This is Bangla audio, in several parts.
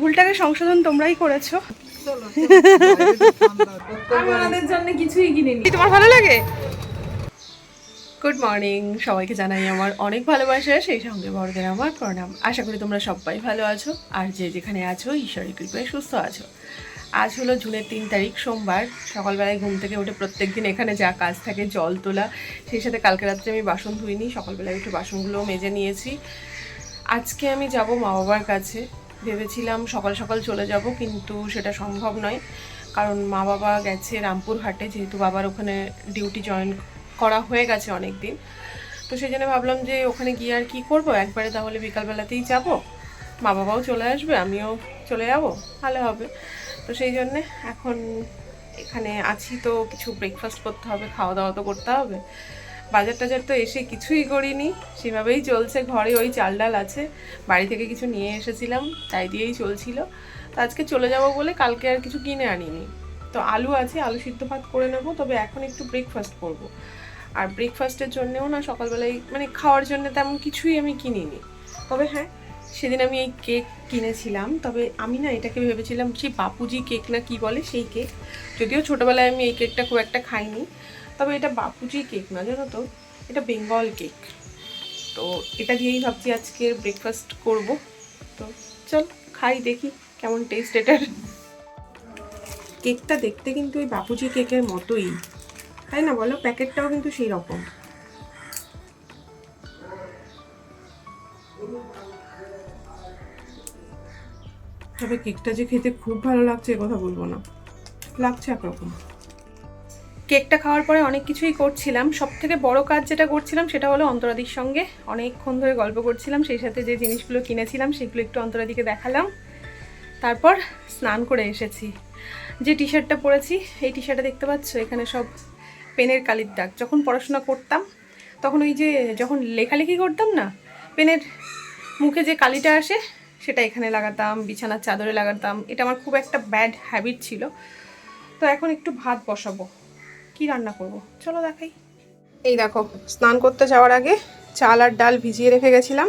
ভুলটাকে সংশোধন তোমরাই করেছ। আমি ওনাদের জন্য কিছুই কিনিনি। তোমার ভালো লাগে? গুড মর্নিং সবাইকে জানাই আমার অনেক ভালোবাসা সেই সঙ্গে বড়দের আমার প্রণাম। আশা করি তোমরা সবাই ভালো আছো আর যে যেখানে আছো ঈশ্বরের কৃপায় সুস্থ আছো। আজ হলো জুনের তিন তারিখ সোমবার। সকালবেলায় ঘুম থেকে উঠে প্রত্যেক দিন এখানে যা কাজ থাকে জল তোলা। সেই সাথে কালকে রাত্রে আমি বাসন ধুইনি সকালবেলায় একটু বাসনগুলোও মেজে নিয়েছি। আজকে আমি যাব মা বাবার কাছে। ভেবেছিলাম সকাল সকাল চলে যাব, কিন্তু সেটা সম্ভব নয়। কারণ মা বাবা গেছে রামপুরহাটে, যেহেতু বাবার ওখানে ডিউটি জয়েন করা হয়ে গেছে অনেক দিন তো সেই জন্য ভাবলাম যে ওখানে গিয়ে আর কি করব? একবারে তাহলে বিকালবেলাতেই যাব। মা বাবাও চলে আসবে, আমিও চলে যাব, ভালো হবে। তো সেই জন্যে এখন এখানে আছি, তো কিছু ব্রেকফাস্ট করতে হবে, খাওয়া দাওয়া তো করতে হবে। বাজার টাজার তো এসে কিছুই করিনি, সেভাবেই চলছে ঘরে, ওই চাল ডাল আছে, বাড়ি থেকে কিছু নিয়ে এসেছিলাম, তাই দিয়েই চলছিল। তো আজকে চলে যাব বলে কালকে আর কিছু কিনে আনিনি। তো আলু আছে, আলু সিদ্ধ ভাত করে নেব, তবে এখন একটু ব্রেকফাস্ট করব। আর ব্রেকফাস্টের জন্যেও না সকালবেলায় মানে খাওয়ার জন্য তেমন কিছুই আমি কিনিনি। তবে হ্যাঁ সেদিন আমি এই কেক কিনেছিলাম, তবে আমি না এটাকে ভেবেছিলাম সেই বাপুজি কেক না কি বলে সেই কেক যদিও ছোটোবেলায় আমি এই কেকটা খুব একটা খাইনি। তবে এটা বাপুজি কেক না, জানো তো? এটা বেঙ্গল কেক। তো এটা দিয়েই ভাবছি আজকের ব্রেকফাস্ট করব। তো চল, খাই, দেখি কেমন টেস্ট এটার। কেকটা দেখতে কিন্তু ওই বাপুজি কেকের মতোই। তাই না বলো? প্যাকেটটাও কিন্তু সেই রকম তবে কেকটা যে খেতে খুব ভালো লাগছে কথা বলব না। লাগছে একরকম। কেকটা খাওয়ার পরে অনেক কিছুই করছিলাম। সব থেকে বড় কাজ যেটা করছিলাম সেটা হলো অন্তরাদির সঙ্গে। অনেকক্ষণ ধরে গল্প করছিলাম, সেই সাথে যে জিনিসগুলো কিনেছিলাম সেগুলো একটু অন্তরাদিকে দেখালাম। তারপর স্নান করে এসেছি। যে টি শার্টটা পরেছি, এই টি শার্টটা দেখতে পাচ্ছ, এখানে সব পেনের কালির দাগ। যখন পড়াশোনা করতাম, তখন ওই যে যখন লেখালেখি করতাম না, পেনের মুখে যে কালিটা আসে, সেটা এখানে লাগাতাম, বিছানার চাদরে লাগাতাম। এটা আমার খুব একটা ব্যাড হ্যাবিট ছিল। তো এখন একটু ভাত বসাবো। কি রান্না করব? চলো দেখাই। এই দেখো, স্নান করতে যাওয়ার আগে চাল আর ডাল ভিজিয়ে রেখে গেছিলাম।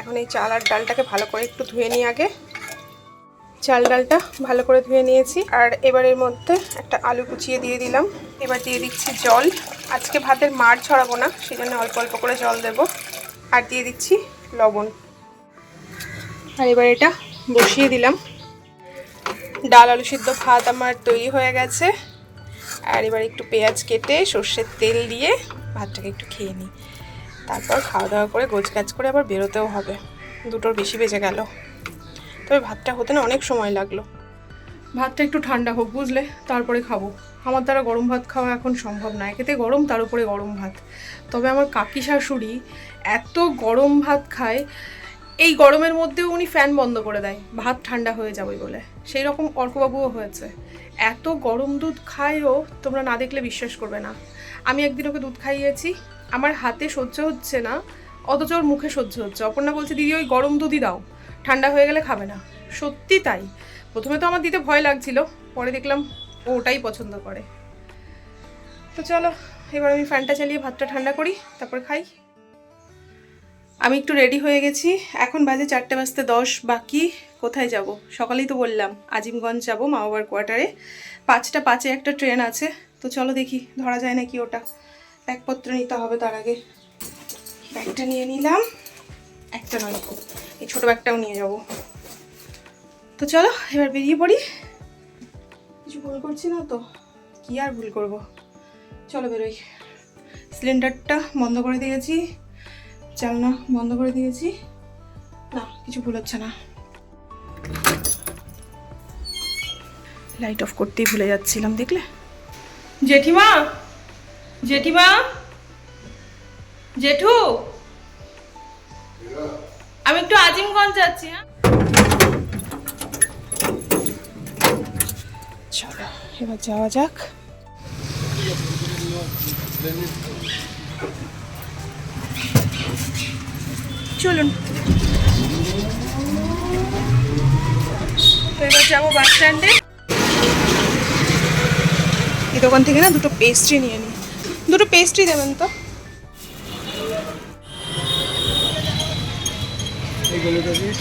এখন এই চাল আর ডালটাকে ভালো করে একটু ধুয়ে নিই আগে। চাল ডালটা ভালো করে ধুয়ে নিয়েছি। আর এবারের মধ্যে একটা আলু কুচিয়ে দিয়ে দিলাম। এবার দিয়ে দিচ্ছি জল। আজকে ভাতের মার ছড়াবো না সেই জন্য অল্প অল্প করে জল দেব। আর দিয়ে দিচ্ছি লবণ। আর এবার এটা বসিয়ে দিলাম। ডাল, আলু সিদ্ধ, ভাত আমার তৈরি হয়ে গেছে। আর এবার একটু পেঁয়াজ কেটে সর্ষের তেল দিয়ে ভাতটাকে একটু খেয়ে নিই। তারপর খাওয়া দাওয়া করে গোছ গাছ করে আবার বেরোতেও হবে। দুটোর বেশি বেজে গেল। তবে ভাতটা হতে না অনেক সময় লাগল। ভাতটা একটু ঠান্ডা হোক, বুঝলে? তারপরে খাব। আমার দ্বারা গরম ভাত খাওয়া এখন সম্ভব না। একেতে গরম, তার উপরে গরম ভাত। তবে আমার কাকি শাশুড়ি এত গরম ভাত খায় এই গরমের মধ্যেও উনি ফ্যান বন্ধ করে দেয়। ভাত ঠান্ডা হয়ে যাবে বলে। সেই রকম অর্কবাবুও হয়েছে। এত গরম দুধ খায়ও তোমরা না দেখলে বিশ্বাস করবে না। আমি একদিন ওকে দুধ খাইয়েছি। আমার হাতে সহ্য হচ্ছে না, অথচ ওর মুখে সহ্য হচ্ছে। অপর্ণা বলছে, দিদি, ওই গরম দুধই দাও। ঠান্ডা হয়ে গেলে খাবে না। সত্যি তাই। প্রথমে তো আমার দিতে ভয় লাগছিল, পরে দেখলাম ও ওটাই পছন্দ করে। তো চলো, এবার আমি ফ্যানটা চালিয়ে ভাতটা ঠান্ডা করি, তারপর খাই। আমি একটু রেডি হয়ে গেছি। এখন বাজে চারটে বাজতে দশ, বাকি কোথায় যাব? সকালেই তো বললাম, আজিমগঞ্জ যাব মা বাবার কোয়ার্টারে পাঁচটা পাঁচে একটা ট্রেন আছে, তো চলো দেখি, ধরা যায় নাকি ওটা। ব্যাগপত্র নিতে হবে তার আগে। ব্যাগটা নিয়ে নিলাম। একটা নয়, এই ছোটো ব্যাগটাও নিয়ে যাব। তো চলো, এবার বেরিয়ে পড়ি। কিছু ভুল করছি না তো? কি আর ভুল করব? চলো বেরোই। সিলিন্ডারটা বন্ধ করে দিয়েছি। জানলা বন্ধ করে দিয়েছি। না কিছু ভুল হচ্ছে না। লাইট অফ করতেই ভুলে যাচ্ছিলাম দেখলে? জেঠিমা? জেঠিমা? জেঠু? আমি একটু আজিমগঞ্জ যাচ্ছি হ্যাঁ? চলো এবার যাওয়া যাক। চলুন। এবার যাব বাস স্ট্যান্ডে এই দোকান থেকে না দুটো পেস্ট্রি নিয়ে নিই দুটো পেস্ট্রি দেবেন তো?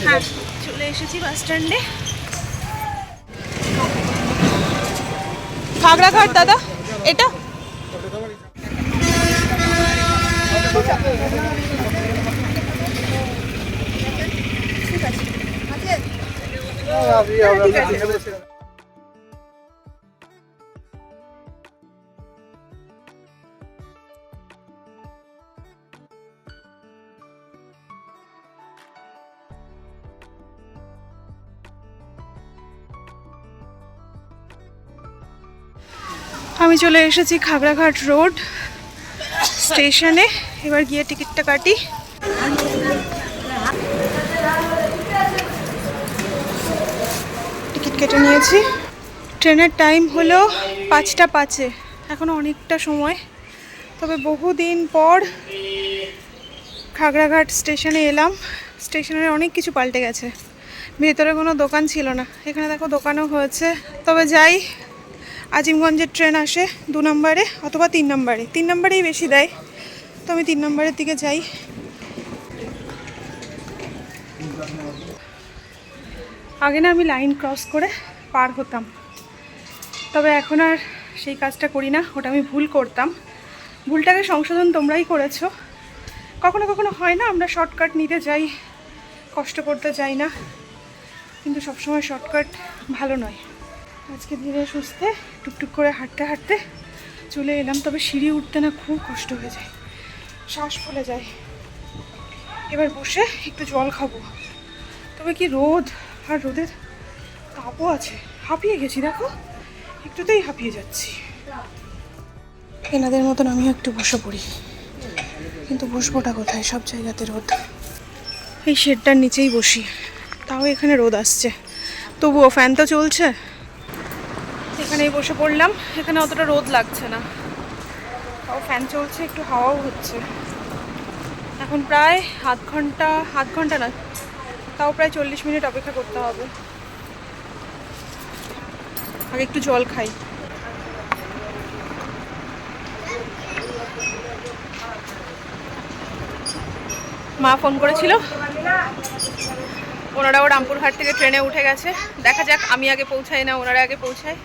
হ্যাঁ চলে এসেছি বাস স্ট্যান্ডে খাগড়াঘাট, দাদা, এটা? আমি চলে এসেছি খাগড়াঘাট রোড স্টেশনে। এবার গিয়ে টিকিটটা কাটি। কেটে নিয়েছি। ট্রেনের টাইম হলো পাঁচটা পাঁচে এখনও অনেকটা সময়। তবে বহুদিন পর খাগড়াঘাট স্টেশনে এলাম। স্টেশনের অনেক কিছু পাল্টে গেছে। ভেতরে কোনো দোকান ছিল না। এখানে দেখো দোকানও হয়েছে। তবে যাই, আজিমগঞ্জের ট্রেন আসে দু নম্বরে অথবা তিন নম্বরে। তিন নম্বরেই বেশি দেয়। তো আমি তিন নম্বরের দিকে যাই। আগে না আমি লাইন ক্রস করে পার হতাম। তবে এখন আর সেই কাজটা করি না, ওটা আমি ভুল করতাম। ভুলটাকে সংশোধন তোমরাই করেছ। কখনো কখনো হয় না, আমরা শর্টকাট নিতে যাই, কষ্ট করতে যাই না। কিন্তু সবসময় শর্টকাট ভালো নয়। আজকে ধীরে সুস্থে টুকটুক করে হাঁটতে হাঁটতে চলে এলাম, তবে সিঁড়ি উঠতে না খুব কষ্ট হয়ে যায়। শ্বাস ফুলে যায়। এবার বসে একটু জল খাব। তবে কি রোদ? আর রোদের তাপও আছে। হাঁপিয়ে গেছি, দেখো? একটুতেই হাঁপিয়ে যাচ্ছি। এনাদের মতন আমিও একটু বসে পড়ি। কিন্তু বসবোটা কোথায়? সব জায়গাতে রোদ। এই শেডটার নিচেই বসি। তাও এখানে রোদ আসছে। তবুও ফ্যান তো চলছে। এখানেই বসে পড়লাম। এখানে অতটা রোদ লাগছে না। তাও ফ্যান চলছে, একটু হাওয়াও হচ্ছে। এখন প্রায় আধ ঘণ্টা আধ ঘণ্টা না তাও প্রায় চল্লিশ মিনিট অপেক্ষা করতে হবে। আগে একটু জল খাই। মা ফোন করেছিল। ওনারাও রামপুরহাট থেকে ট্রেনে উঠে গেছে। দেখা যাক, আমি আগে পৌঁছাই না ওনারা আগে পৌঁছায়।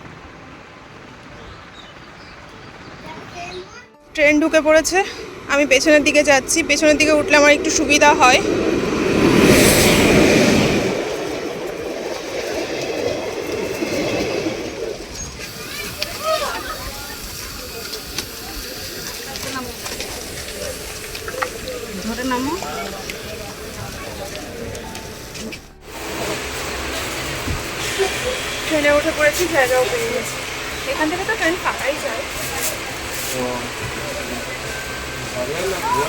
ট্রেন ঢুকে পড়েছে। আমি পেছনের দিকে যাচ্ছি। পেছনের দিকে উঠলে আমার একটু সুবিধা হয় ধরে নামো ট্রেনে উঠে পড়েছি জায়গাও পেয়ে গেছি এখান থেকে তো ট্রেন ফাঁকাই যায়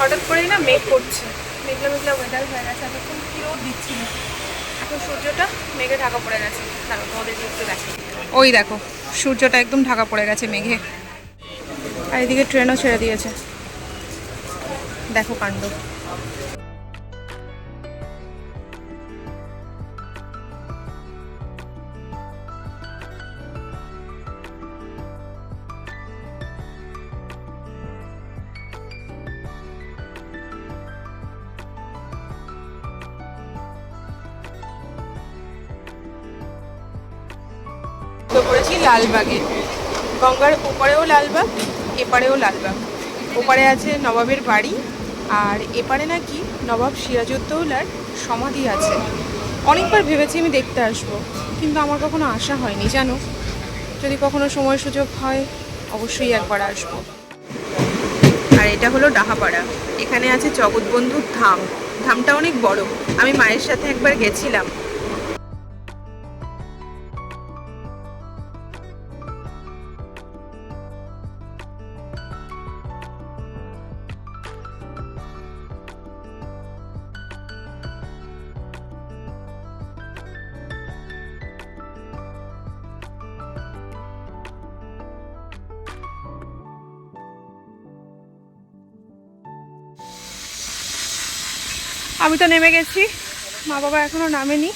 হঠাৎ করেই না মেঘ করছে মেঘলা মেঘলা ওয়েদার হয়ে গেছে এতক্ষণ কি রোদ দিচ্ছিল এখন সূর্যটা মেঘে ঢাকা পড়ে গেছে। দাঁড়ো তোমাদের একটু দেখো ওই দেখো, সূর্যটা একদম ঢাকা পড়ে গেছে মেঘে। আর এদিকে ট্রেনও ছেড়ে দিয়েছে। দেখো কাণ্ড। লালবাগে গঙ্গার ওপারেও লালবাগ, এপারেও লালবাগ। ওপারে আছে নবাবের বাড়ি, আর এপারে নাকি নবাব সিরাজউদ্দৌলার সমাধি আছে। অনেকবার ভেবেছি আমি দেখতে আসব, কিন্তু আমার কখনো আশা হয়নি, জানো? যদি কখনো সময় সুযোগ হয়, অবশ্যই একবার আসব। আর এটা হলো ডাহাপাড়া। এখানে আছে জগৎবন্ধুর ধাম। ধামটা অনেক বড়। আমি মায়ের সাথে একবার গেছিলাম। আমি তো নেমে গেছি। মা বাবা এখনও নামেনি।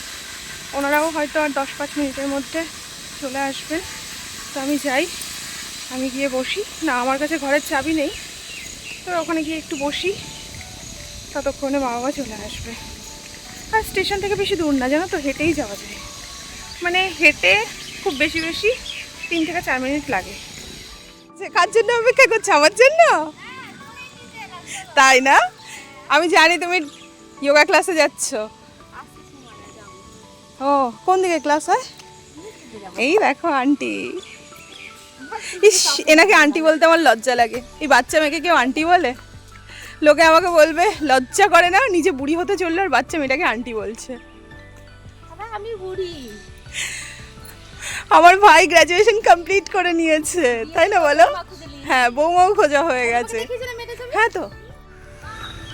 ওনারাও হয়তো আর দশ পাঁচ মিনিটের মধ্যে চলে আসবেন। তো আমি যাই। আমি গিয়ে বসি। না, আমার কাছে ঘরের চাবি নেই। তো ওখানে গিয়ে একটু বসি। ততক্ষণে মা বাবা চলে আসবে। আর স্টেশন থেকে বেশি দূর না, জানো তো? হেঁটেই যাওয়া যায়। মানে হেঁটে খুব বেশি বেশি তিন থেকে চার মিনিট লাগে। কার জন্য অপেক্ষা করছ? আমার জন্য? তাই না? আমি জানি তুমি যোগা ক্লাসে যাচ্ছ? ও কোন দিকে ক্লাস হয়? এই দেখো আন্টি ইস এনাকে আন্টি বলতে আমার লজ্জা লাগে। এই বাচ্চা মেয়েকে কেউ আন্টি বলে? লোকে আমাকে বলবে লজ্জা করে না নিজে বুড়ি হতে চলল আর বাচ্চা মেয়েটাকে আন্টি বলছে। আমি বুড়ি। আমার ভাই গ্র্যাজুয়েশন কমপ্লিট করে নিয়েছে তাই না বলো? হ্যাঁ বৌমাও খোঁজা হয়ে গেছে। হ্যাঁ তো।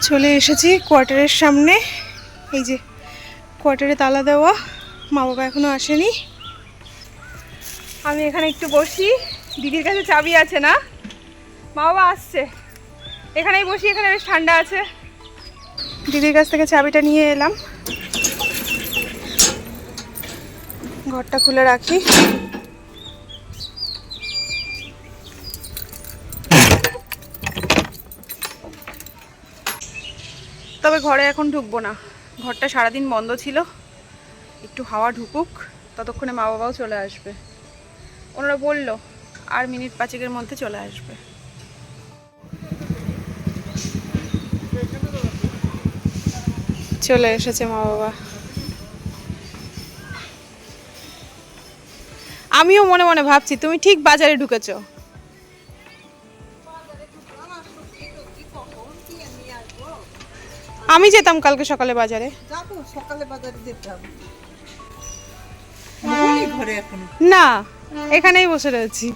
চলে এসেছি কোয়ার্টারের সামনে। এই যে কোয়ার্টারে তালা দেওয়া মা বাবা এখনও আসেনি। আমি এখানে একটু বসি, দিদির কাছে চাবি আছে না? মা বাবা আসছে। এখানেই বসি, এখানে বেশ ঠান্ডা আছে। দিদির কাছ থেকে চাবিটা নিয়ে এলাম। ঘরটা খুলে রাখি। ঘরে এখন ঢুকবো না। ঘরটা সারাদিন বন্ধ ছিল। একটু হাওয়া ঢুকুক, ততক্ষণে মা বাবাও চলে আসবে। ওনারা বলল, আর মিনিট পাঁচেকের মধ্যে চলে আসবে। চলে এসেছে মা বাবা। আমিও মনে মনে ভাবছি, তুমি ঠিক বাজারে ঢুকেছো। আমি যেতাম কালকে সকালে বাজারে। যাব সকালে বাজারে এখন। না এখানেই বসে রয়েছি।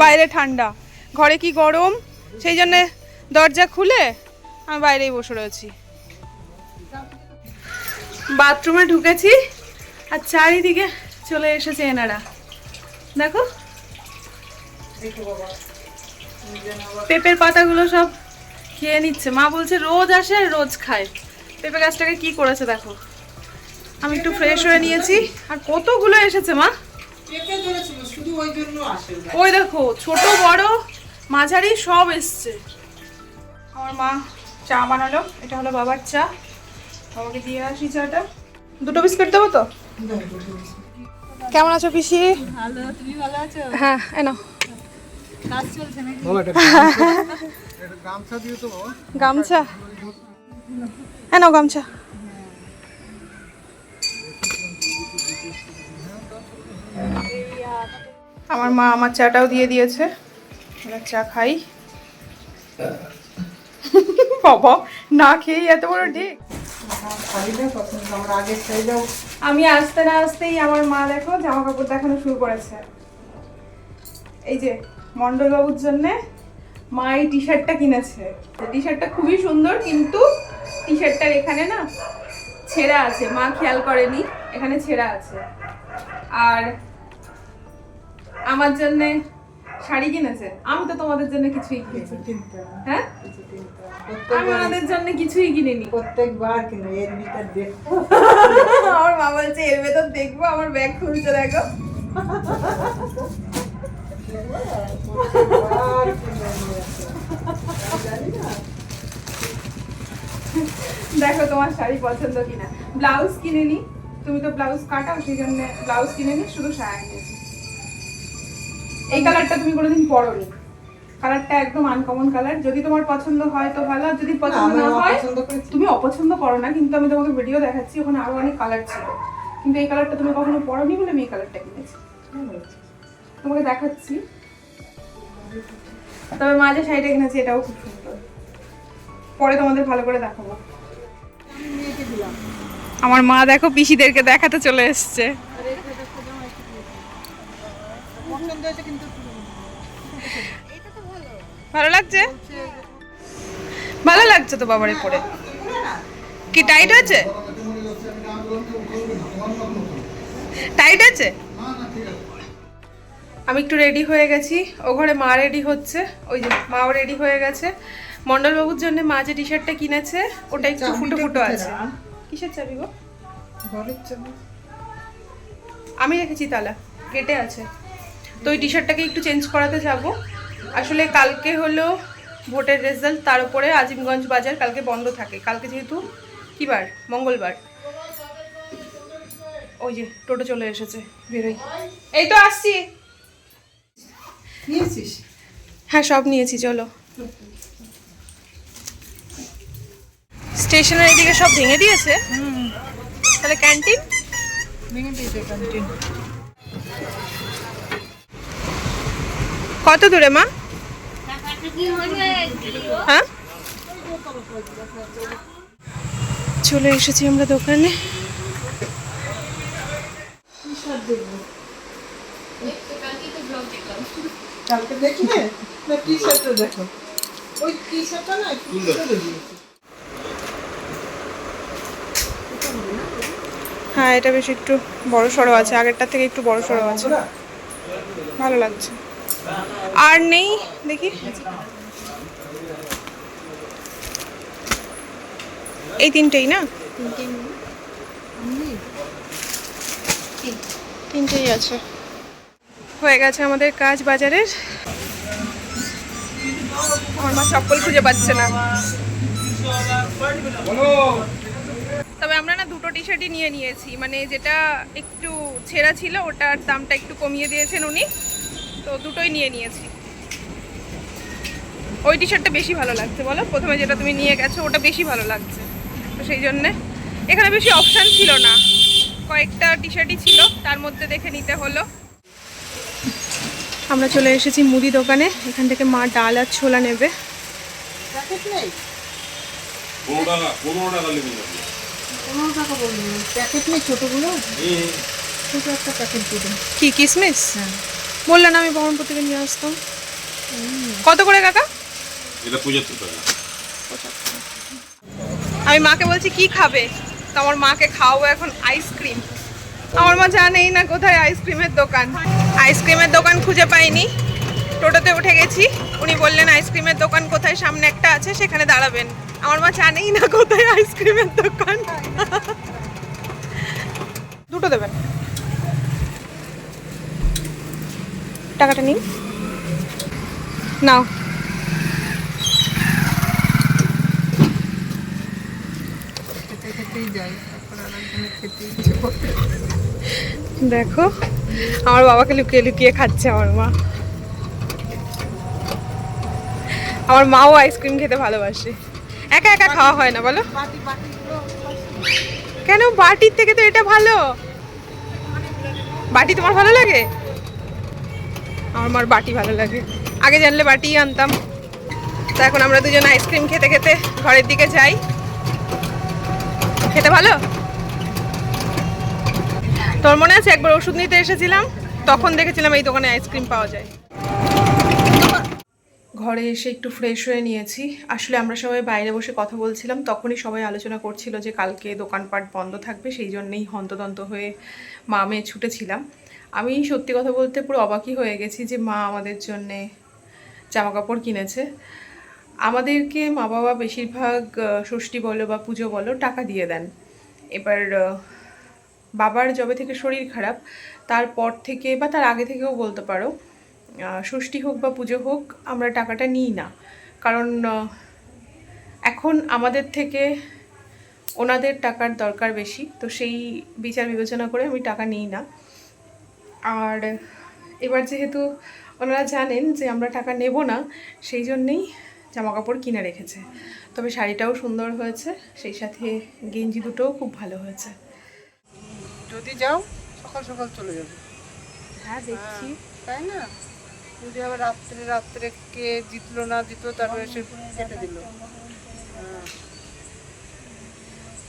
বাইরে ঠান্ডা ঘরে কি গরম? সেই জন্যে দরজা খুলে আমি বাইরেই বসে রয়েছি। বাথরুমে ঢুকেছি আর চারিদিকে চলে এসেছে এনারা। দেখো। পেঁপের পাতাগুলো সব খেয়ে নিচ্ছে। মা বলছে রোজ আসে আর রোজ খায়। পেঁপে গাছটাকে কি করেছে দেখো। আমি একটু ফ্রেশ হয়ে নিয়েছি। আর কতগুলো এসেছে মা? পেঁপে ধরেছিল শুধু ওই জন্য আসে না। ওই দেখো ছোট বড় মাঝারি সব এসছে। আমার মা চা বানালো এটা হলো বাবার চা। বাবাকে দিয়ে আসি চাটা। দুটো বিস্কুট দেবো তো? কেমন আছো পিসি? ভালো তুমি ভালো আছো? হ্যাঁ এনো কাজ চলছে নাকি? গামছা এনো গামছা। আমার মা আমার চাটাও দিয়ে দিয়েছে। চা খাই। বাবা না খেয়েই এত বড় শাড়িটাও আমি আসতে না আসতেই আমার মা দেখো জামা কাপড় দেখানো শুরু করেছে। এই যে মন্ডল বাবুর জন্য মা এই টি শার্টটা কিনেছে। টি শার্টটা খুবই সুন্দর কিন্তু টি শার্টটার এখানে না ছেঁড়া আছে। মা খেয়াল করেনি এখানে ছেঁড়া আছে। আর আমার জন্য শাড়ি কিনেছে। আমি তো তোমাদের জন্য কিছুই কিনেছি হ্যাঁ? আমি ওনাদের জন্য কিছুই কিনিনি। প্রত্যেকবার কিনে এর ভিতর দেখো আমার মা বলছে এর ভেতর দেখব আমার ব্যাগ খুলছে দেখো। দেখো তোমার শাড়ি পছন্দ কিনা। ব্লাউজ কিনে নি। তুমি তো ব্লাউজ কাটাও সেই জন্য ব্লাউজ কিনে নি শুধু শাড়ি নিয়েছি এই কালারটা তুমি কোনোদিন পরোনি। কালারটা একদম আনকমন কালার। যদি তোমার পছন্দ হয় তো ভালো আর যদি পছন্দ না হয় তুমি অপছন্দ করো না কিন্তু আমি তোমাকে ভিডিও দেখাচ্ছি ওখানে আরও অনেক কালার ছিল। কিন্তু এই কালারটা তুমি কখনো পরোনি বলে আমি এই কালারটা কিনেছি। তোমাকে দেখাচ্ছি তবে মাঝে শাড়িটা কিনেছি এটাও খুব সুন্দর পরে তোমাদের ভালো করে দেখাবো আমার মা দেখো পিসিদেরকে দেখাতে চলে এসছে ভালো লাগছে ভালো লাগছে তো বাবারে পরে কি টাইট আছে টাইট আছে আমি একটু রেডি হয়ে গেছি। ও ঘরে মা রেডি হচ্ছে। ওই যে মাও রেডি হয়ে গেছে। মন্ডলবাবুর জন্য মা যে টি শার্টটা কিনেছে ওটা একটু ফুটো ফুটো আছে। কিসের চাবি গো? আমি রেখেছি তালা। গেটে আছে। তো ওই টি শার্টটাকে একটু চেঞ্জ করাতে যাব। আসলে কালকে হলো ভোটের রেজাল্ট তার উপরে আজিমগঞ্জ বাজার কালকে বন্ধ থাকে। কালকে যেহেতু কী বার মঙ্গলবার। ওই যে টোটো চলে এসেছে বেরোই। এই তো আসছি। নিয়েছিস? হ্যাঁ সব নিয়েছি চলো। স্টেশনের এদিকে সব ভেঙে দিয়েছে? তাহলে ক্যান্টিন? ভেঙে দিয়েছে ক্যান্টিন। কত দূরে মা? হ্যাঁ? চলে এসেছি আমরা দোকানে। কালকে দেখলে না টি শার্টটা দেখো। ওই টি শার্টটা না একটু দিয়েছে। হ্যাঁ এটা বেশ একটু বড় সড়ো আছে। আগেরটার থেকে একটু বড় সড়ো আছে। ভালো লাগছে। আর নেই? দেখি। এই তিনটেই না? তিনটেই আছে। হয়ে গেছে আমাদের কাজ বাজারের। আমার মা চপ্পল খুঁজে পাচ্ছে না। তবে আমরা না দুটো টি শার্টই নিয়ে নিয়েছি। মানে যেটা একটু ছেঁড়া ছিল ওটার দামটা একটু কমিয়ে দিয়েছেন উনি। তো দুটোই নিয়ে নিয়েছি। ওই টি শার্টটা বেশি ভালো লাগছে বলো? প্রথমে যেটা তুমি নিয়ে গেছো ওটা বেশি ভালো লাগছে। তো সেই জন্যে। এখানে বেশি অপশান ছিল না। কয়েকটা টি শার্টই ছিল তার মধ্যে দেখে নিতে হলো। আমরা চলে এসেছি মুদি দোকানে। এখান থেকে মা ডাল আর ছোলা নেবে। কি কিসমিস? হ্যাঁ। বললেন আমি বহরমপুর থেকে নিয়ে আসতাম। কত করে কাকা? এটা পঁচাত্তর টাকা। আমি মাকে বলছি কি খাবে? তো আমার মাকে খাওয়াবো এখন আইসক্রিম আমার মা জানেই না কোথায় আইসক্রিমের দোকান। আইসক্রিমের দোকান খুঁজে পাইনি। টোটোতে উঠে গেছি। উনি বললেন আইসক্রিমের দোকান কোথায়? সামনে একটা আছে, সেখানে দাঁড়াবেন। আমার মা জানেই না কোথায় আইসক্রিমের দোকান। দুটো দেবেন। টাকাটা নিন। নাও। যাই। দেখো, আমার বাবাকে লুকিয়ে লুকিয়ে খাচ্ছে আমার মা। আমার মাও আইসক্রিম খেতে ভালোবাসে। একা একা খাওয়া হয় না, বলো। কেন? বাটির থেকে তো এটা ভালো। বাটি তোমার ভালো লাগে? আমার মার বাটি ভালো লাগে। আগে জানলে বাটি আনতাম। তো এখন আমরা দুজন আইসক্রিম খেতে খেতে ঘরের দিকে যাই। খেতে ভালো? তোর মনে আছে একবার ওষুধ নিতে এসেছিলাম? তখন দেখেছিলাম এই দোকানে আইসক্রিম পাওয়া যায়। ঘরে এসে একটু ফ্রেশ হয়ে নিয়েছি। আসলে আমরা সবাই বাইরে বসে কথা বলছিলাম, তখনই সবাই আলোচনা করছিল যে কালকে দোকানপাট বন্ধ থাকবে, সেই জন্যেই হন্তদন্ত হয়ে মা মেয়ে ছুটেছিলাম। আমি সত্যি কথা বলতে পুরো অবাকই হয়ে গেছি যে মা আমাদের জন্যে জামা কাপড় কিনেছে। আমাদেরকে মা বাবা বেশিরভাগ ষষ্ঠী বলো বা পুজো বলো টাকা দিয়ে দেন। এবার বাবার যবে থেকে শরীর খারাপ, তারপর থেকে বা তার আগে থেকেও বলতে পারো ষষ্ঠী হোক বা পুজো হোক, আমরা টাকাটা নিই না। কারণ এখন আমাদের থেকে ওনাদের টাকার দরকার বেশি, তো সেই বিচার বিবেচনা করে আমি টাকা নিই না। আর এবার যেহেতু ওনারা জানেন যে আমরা টাকা নেব না, সেই জন্যেই জামা কাপড় কিনে রেখেছে। তবে শাড়িটাও সুন্দর হয়েছে, সেই সাথে গেঞ্জি দুটোও খুব ভালো হয়েছে। যদি যাও সকাল সকাল চলে যাবে। হ্যাঁ দেখছি। তাই না? যদি আবার রাত্রে রাত্রে কে জিতলো না জিতলো তারপরে এসে কেটে দিল।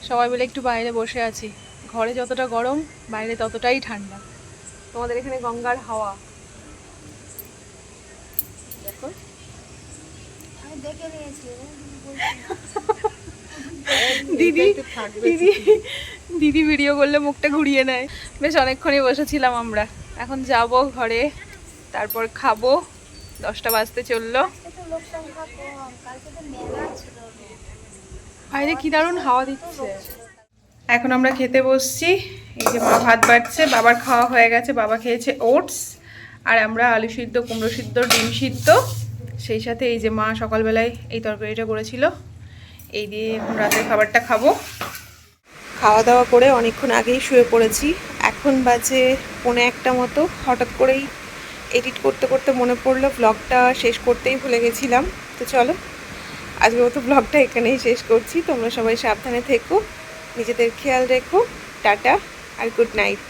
সবাই মিলে একটু বাইরে বসে আছি। ঘরে যতটা গরম বাইরে ততটাই ঠান্ডা। তোমাদের এখানে গঙ্গার হাওয়া। দেখো। দিদি থাকবে দিদি। দিদি ভিডিও করলে মুখটা ঘুরিয়ে নেয়। বেশ অনেকক্ষণই বসেছিলাম আমরা। এখন যাব ঘরে, তারপর খাব। দশটা বাজতে চলল। বাইরে কি দারুণ হাওয়া দিচ্ছে। এখন আমরা খেতে বসছি। এই যে মা ভাত বাড়ছে, বাবার খাওয়া হয়ে গেছে, বাবা খেয়েছে ওটস। আর আমরা আলু সিদ্ধ, কুমড়ো সিদ্ধ, ডিম সিদ্ধ। সেই সাথে এই যে মা সকালবেলায় এই তরকারিটা করেছিল। এই দিয়ে এখন রাতের খাবারটা খাব। খাওয়া দাওয়া করে অনেকক্ষণ আগেই শুয়ে পড়েছি। এখন বাজে পৌনে একটা মতো। হঠাৎ করেই এডিট করতে করতে মনে পড়ল ব্লগটা শেষ করতেই ভুলে গেছিলাম। তো চলো আজকে মতো ব্লগটা এখানেই শেষ করছি। তোমরা সবাই সাবধানে থেকো, নিজেদের খেয়াল রেখো। টাটা আর গুড নাইট